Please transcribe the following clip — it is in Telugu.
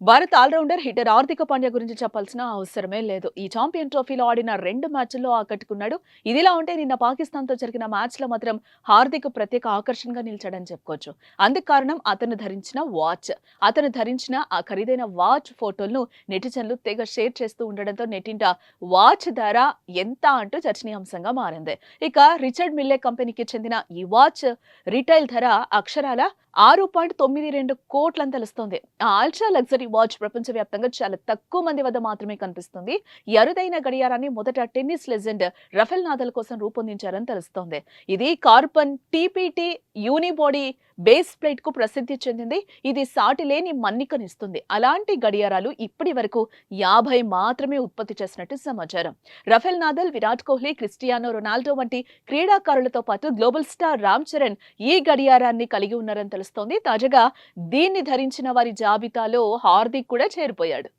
భారత్ ఆల్రౌండర్ హిటర్ హార్దిక పాండ్యా గురించి చెప్పాల్సిన అవసరమే లేదు. ఈ ఛాంపియన్ ట్రోఫీలో ఆడిన రెండు మ్యాచ్ల్లో ఆకట్టుకున్నాడు. ఇదిలా ఉంటే నిన్న పాకిస్తాన్తో జరిగిన మ్యాచ్లో మాత్రం హార్దిక్ ప్రత్యేక ఆకర్షణగా నిలిచాడని చెప్పుకోవచ్చు. అందుకు కారణం అతను ధరించిన వాచ్. అతను ధరించిన ఆ ఖరీదైన వాచ్ ఫోటోలను నెటిజన్లు తెగ షేర్ చేస్తూ ఉండడంతో నెట్టింట వాచ్ ధర ఎంత అంటూ చర్చనీయాంశంగా మారింది. ఇక రిచర్డ్ మిల్లే కంపెనీకి చెందిన ఈ వాచ్ రిటైల్ ధర అక్షరాల ఆరు పాయింట్ తొమ్మిది రెండు కోట్లని తెలుస్తోంది ఆ అల్ట్రా లగ్జరీ వాచ్ ప్రపంచవ్యాప్తంగా చాలా తక్కువ మంది వద్ద మాత్రమే కనిపిస్తుంది. అరుదైన గడియారాన్ని మొదట టెన్నిస్ లెజెండ్ రఫెల్ నాదల్ కోసం రూపొందించారని తెలుస్తోంది. ఇది కార్బన్ టీపీటీ యూనిబాడీ బేస్ ప్లేట్కు ప్రసిద్ధి చెందింది. ఇది సాటి లేని మన్నికనిస్తుంది. అలాంటి గడియారాలు ఇప్పటి వరకు యాభై మాత్రమే ఉత్పత్తి చేసినట్టు సమాచారం. Rafael Nadal Virat Kohli Cristiano Ronaldo వంటి క్రీడాకారులతో పాటు గ్లోబల్ స్టార్ రామ్ చరణ్ ఈ గడియారాన్ని కలిగి ఉన్నారని తెలుస్తోంది. తాజాగా దీన్ని ధరించిన వారి జాబితాలో హార్దిక్ కూడా చేరిపోయాడు.